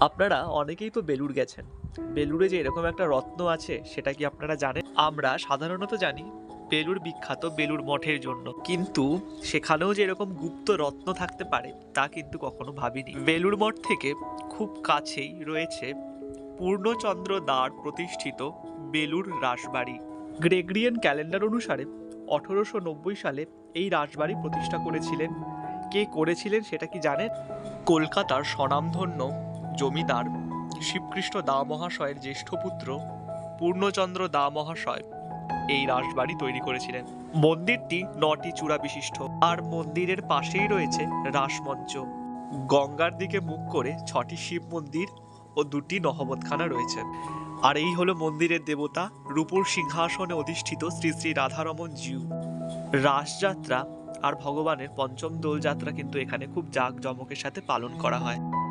আপনারা অনেকেই তো বেলুড় গেছেন। বেলুড়ে যে এরকম একটা রত্ন আছে, সেটা কি আপনারা জানেন? আমরা সাধারণত জানি বেলুড় বিখ্যাত বেলুড় মঠের জন্য। কিন্তু সেখানেও যে এরকম গুপ্ত রত্ন থাকতে পারে, তা কিন্তু কখনো ভাবিনি। বেলুড় মঠ থেকে খুব কাছেই রয়েছে পূর্ণচন্দ্র দ্বার প্রতিষ্ঠিত বেলুড় রাসবাড়ি। গ্রেগরিয়ান ক্যালেন্ডার অনুসারে আঠেরোশো নব্বই সালে এই রাসবাড়ি প্রতিষ্ঠা করেছিলেন। কে করেছিলেন সেটা কি জানেন? কলকাতার স্বনামধন্য জমিদার শিবকৃষ্ণ দা মহাশয়ের জ্যেষ্ঠ পুত্র পূর্ণচন্দ্র দা মহাশয় এই রাসবাড়ি তৈরি করেছিলেন। মন্দিরটি নটি চূড়া বিশিষ্ট আর মন্দিরের পাশেই রয়েছে রাসমঞ্চ। গঙ্গার দিকে মুখ করে ছটি শিব মন্দির ও দুটি নহবতখানা রয়েছে। আর এই হলো মন্দিরের দেবতা রূপুর সিংহাসনে অধিষ্ঠিত শ্রী শ্রী রাধারমন জিউ। রাসযাত্রা আর ভগবানের পঞ্চম দোলযাত্রা কিন্তু এখানে খুব জাঁকজমকের সাথে পালন করা হয়।